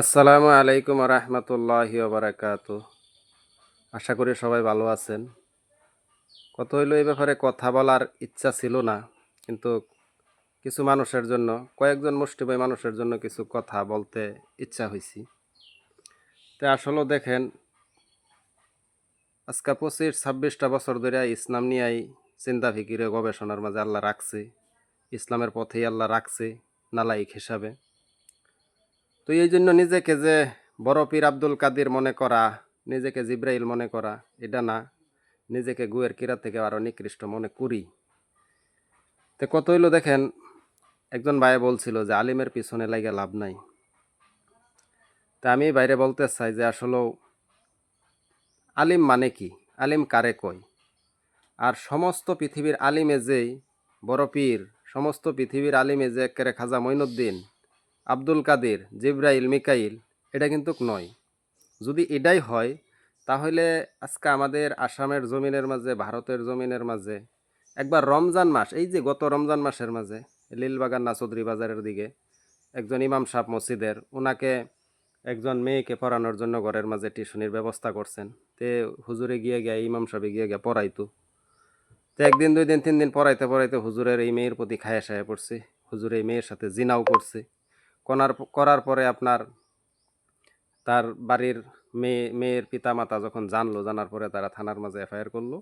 আসসালামু আলাইকুম রহমতুল্লাহি বারাকাত। আশা করি সবাই ভালো আছেন। কত হইল এই ব্যাপারে কথা বলার ইচ্ছা ছিল না, কিন্তু কিছু মানুষের জন্য, কয়েকজন মুষ্টিবাই মানুষের জন্য কিছু কথা বলতে ইচ্ছা হয়েছি তো আসলে দেখেন, আজকে পঁচিশ, ছাব্বিশটা বছর ধরে ইসলাম নিয়েই চিন্তা ফিকিরে গবেষণার মাঝে আল্লাহ রাখছে, ইসলামের পথেই আল্লাহ রাখছে নালাইক হিসাবে। তো এই জন্য নিজেকে যে বড় পীর আব্দুল কাদির মনে করা, নিজেকে জিব্রাইল মনে করা, এটা না। নিজেকে গুয়ের কিরা থেকে আরও নিকৃষ্ট মনে করি। তো কত হইল দেখেন, একজন ভাই বলছিল যে আলিমের পিছনে লাগে লাভ নাই। তা আমি বাইরে বলতে চাই যে আসলেও আলিম মানে কি? আলিম কারে কয়? আর সমস্ত পৃথিবীর আলিমে যেই বড় পীর, সমস্ত পৃথিবীর আলিমে যে একেবারে খাজা মঈনুদ্দিন আব্দুল কাদের, জিব্রাইল, মিকাইল, এটা কিন্তু নয়। যদি এটাই হয়, তাহলে আজকে আমাদের আসামের জমিনের মাঝে, ভারতের জমিনের মাঝে, একবার রমজান মাস, এই যে গত রমজান মাসের মাঝে লীলবাগান নাচৌধুরী বাজারের দিকে, একজন ইমাম সাহ মসজিদের ওনাকে একজন মেয়েকে পড়ানোর জন্য ঘরের মাঝে টিউশনির ব্যবস্থা করছেন। তে হুজুরে গিয়ে গিয়ে, ইমাম সাহেবে গিয়ে গিয়ে পড়াইতো। তো একদিন, দুই দিন, তিন দিন পড়াইতে পড়াইতে হুজুরের এই মেয়ের প্রতি খায়া সায়া পড়ছে। হুজুর এই মেয়ের সাথে জিনাও করছে। করার করার পরে আপনার তার বাড়ির মেয়ে, মেয়ের পিতামাতা যখন জানলো, জানার পরে তারা থানার মাঝে এফআইআর করল।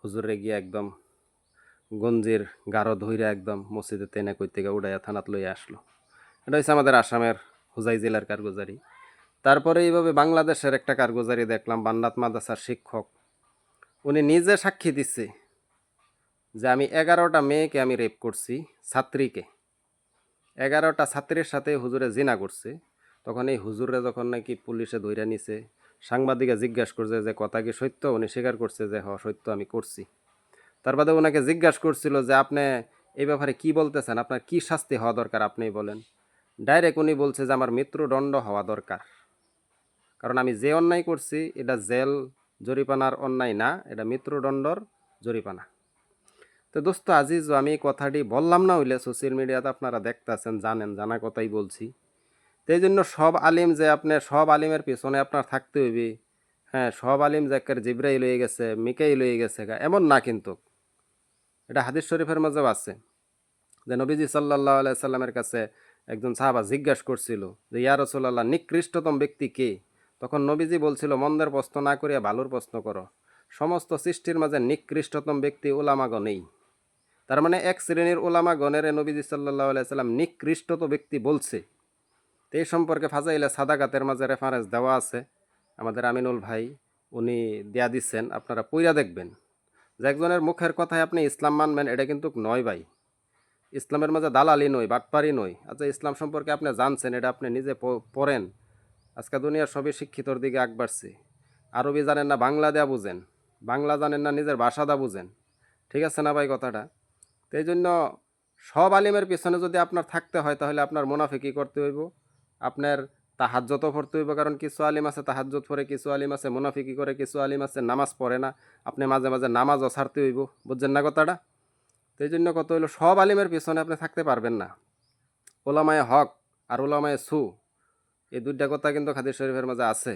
হুজুরে গিয়ে একদম গঞ্জির গাঢ় ধইরা একদম মসজিদে তেনে কই থেকে উড়াইয়া থানাত লইয়া আসলো। এটা হচ্ছে আমাদের আসামের হুজাই জেলার কারগুজারি। তারপরে এইভাবে বাংলাদেশের একটা কারগুজারি দেখলাম, বান্নাত মাদাসার শিক্ষক। উনি নিজে সাক্ষী দিচ্ছে যে আমি এগারোটা মেয়েকে আমি রেপ করছি, ছাত্রীকে। এগারোটা ছাত্রীর সাথে হুজুরে জিনা করছে। তখন এই হুজুরে যখন নাকি পুলিশে ধইরা নিছে, সাংবাদিকে জিজ্ঞাসা করছে যে, কথা কি সত্য? উনি স্বীকার করছে যে হ সত্য, আমি করছি। তার বাদে ওনাকে জিজ্ঞাসা করছিল যে, আপনি এই ব্যাপারে কি বলতেছেন? আপনার কি শাস্তি হওয়া দরকার, আপনিই বলেন। ডাইরেক্ট উনি বলছে যে, আমার মৃত্যুদণ্ড হওয়া দরকার। কারণ আমি যে অন্যায় করছি, এটা জেল জরিপানার অন্যায় না, এটা মৃত্যুদণ্ডর জরিপানা তো দোস্ত আজিজ, আমি এই কথাটি বললাম না হইলে সোশ্যাল মিডিয়াতে আপনারা দেখতেছেন, জানেন, জানা কথাই বলছি। তো এই জন্য সব আলিম যে আপনার সব আলিমের পিছনে আপনার থাকতে হইবে। হ্যাঁ সব আলিম যে একের জিব্রাই লয়ে গেছে মিকাই লয়ে গেছে গা, এমন না কিন্তু। এটা হাদিস শরীফের মাঝেও আছে। যে নবীজি সাল্লাহ আলাই সাল্লামের কাছে একজন সাহাবা জিজ্ঞাসা করছিল যে, ইয়া রসুল্লাহ নিকৃষ্টতম ব্যক্তি কে? তখন নবীজি বলছিল, মন্দের প্রশ্ন না করিয়া ভালোর প্রশ্ন করো। সমস্ত সৃষ্টির মাঝে নিকৃষ্টতম ব্যক্তি ওলামাগ নেই। তার মানে এক শ্রেণির ওলামা গণের নবীজি সাল্লাহ আলাইসাল্লাম নিকৃষ্টত ব্যক্তি বলছে, তো এই সম্পর্কে ফাজাইলে সাদাগাতের মাঝে রেফারেন্স দেওয়া আছে। আমাদের আমিনুল ভাই, উনি দেয়া দিচ্ছেন আপনারা পইরা দেখবেন। যে একজনের মুখের কথায় আপনি ইসলাম মানবেন, এটা কিন্তু নয় ভাই। ইসলামের মাঝে দালালি নয়, বাটপারি নয়। আচ্ছা ইসলাম সম্পর্কে আপনি জানছেন, এটা আপনি নিজে পড়েন। আজকে দুনিয়ার সবই শিক্ষিতর দিকে আগ বাড়ছে। আরবি জানেন না, বাংলা দেয়া বুঝেন। বাংলা জানেন না, নিজের ভাষা দা বুঝেন। ঠিক আছে না ভাই কথাটা? তো এই জন্য সব আলিমের পিছনে যদি আপনার থাকতে হয়, তাহলে আপনার মুনাফিকি করতে হইব। আপনার তাহাজ্জতও পড়তে হইব, কারণ কিছু আলিম আছে তাহাজ্জত পড়ে, কিছু আলিম আছে মুনাফিকি করে, কিছু আলিম আছে নামাজ পড়ে না। আপনি মাঝে মাঝে নামাজও ছাড়তে হইব, বুঝছেন না কথাটা? তো এই জন্য কত হইল, সব আলিমের পিছনে আপনি থাকতে পারবেন না। ওলামায়ে হক আর ওলামায়ে সু, এই দুইটা কথা কিন্তু খাদির শরীফের মাঝে আছে।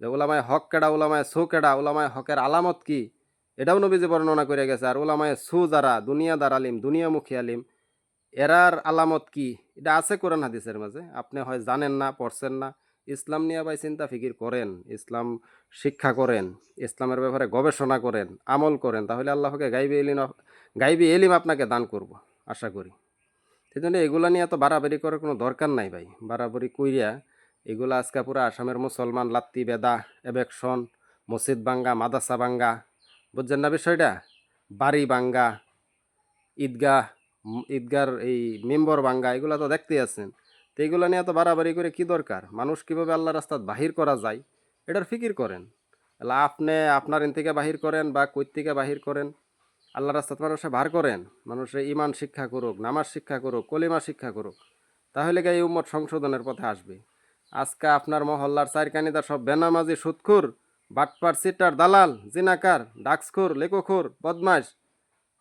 যে ওলামায়ে হক কেডা, ওলামায়ে সু কেডা, ওলামায়ে হকের আলামত কি? এটাও নবীজি বর্ণনা করে গেছে, আর ওলামায় সু যারা, দুনিয়াদার আলিম দুনিয়া দুনিয়ামুখী আলিম, এরার আলামত কি? এটা আছে কোরআন হাদিসের মাঝে, আপনি হয় জানেন না, পড়ছেন না, ইসলাম নিয়ে ভাই চিন্তা ফিকির করেন, ইসলাম শিক্ষা করেন, ইসলামের ব্যাপারে গবেষণা করেন, আমল করেন, তাহলে আল্লাহকে গাইবি এলিম গাইবি এলিম আপনাকে দান করব, আশা করি। সেই জন্য এগুলো নিয়ে তো বাড়াবাড়ি করার কোনো দরকার নাই ভাই, বাড়াবাড়ি কইরা এগুলো আজকে পুরো আসামের মুসলমান লাত্তি, বেদা, এবেকশন, মসজিদ বাঙ্গা মাদাসা বাঙ্গা বুঝছেন না বিষয়টা? বাড়ি বাঙ্গা ঈদগাহ ঈদগার এই মেম্বর বাঙ্গা এগুলো তো দেখতেই আছেন। তো এগুলো নিয়ে তো বাড়াবাড়ি করে কি দরকার? মানুষ কীভাবে আল্লাহ রাস্তাত বাহির করা যায়? এটার ফিকির করেন। তাহলে আপনি আপনার এন থেকে বাহির করেন বা কই থেকে বাহির করেন? আল্লাহ রাস্তাত মানুষে বার করেন। মানুষের ইমান শিক্ষা করুক, নামাজ শিক্ষা করুক, কলিমা শিক্ষা করুক, তাহলে গাই উম্মত সংশোধনের পথে আসবে। আজকে আপনার মহল্লার চারকানিদার সব বেনামাজি সুৎখুর বাটপার সিটার দালাল, জিনাকার, ডাক্সখোর লেখোখোর বদমাস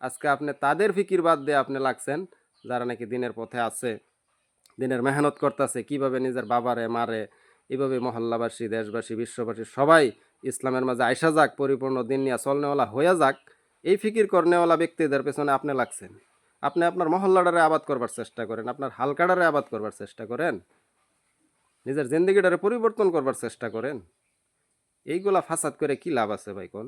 আজকে আপনি তাদের ফিকির বাদ দিয়ে আপনি লাগছেন, যারা নাকি দিনের পথে আছে, দিনের মেহনত করতেছে, কীভাবে নিজের বাবারে মারে, এভাবে মহল্লাবাসী, দেশবাসী, বিশ্ববাসী, সবাই ইসলামের মাঝে আইসা যাক, পরিপূর্ণ দিন নিয়ে চলনেওয়ালা হইয়া যাক, এই ফিকির করনেওয়ালা ব্যক্তিদের পেছনে আপনি লাগছেন। আপনি আপনার মহল্লাডারে আবাদ করবার চেষ্টা করেন, আপনার হালকাটারে আবাদ করবার চেষ্টা করেন, নিজের জিন্দগিটারে পরিবর্তন করবার চেষ্টা করেন। এইগুলা ফাসাদ করে কি লাভ আছে ভাই কোন?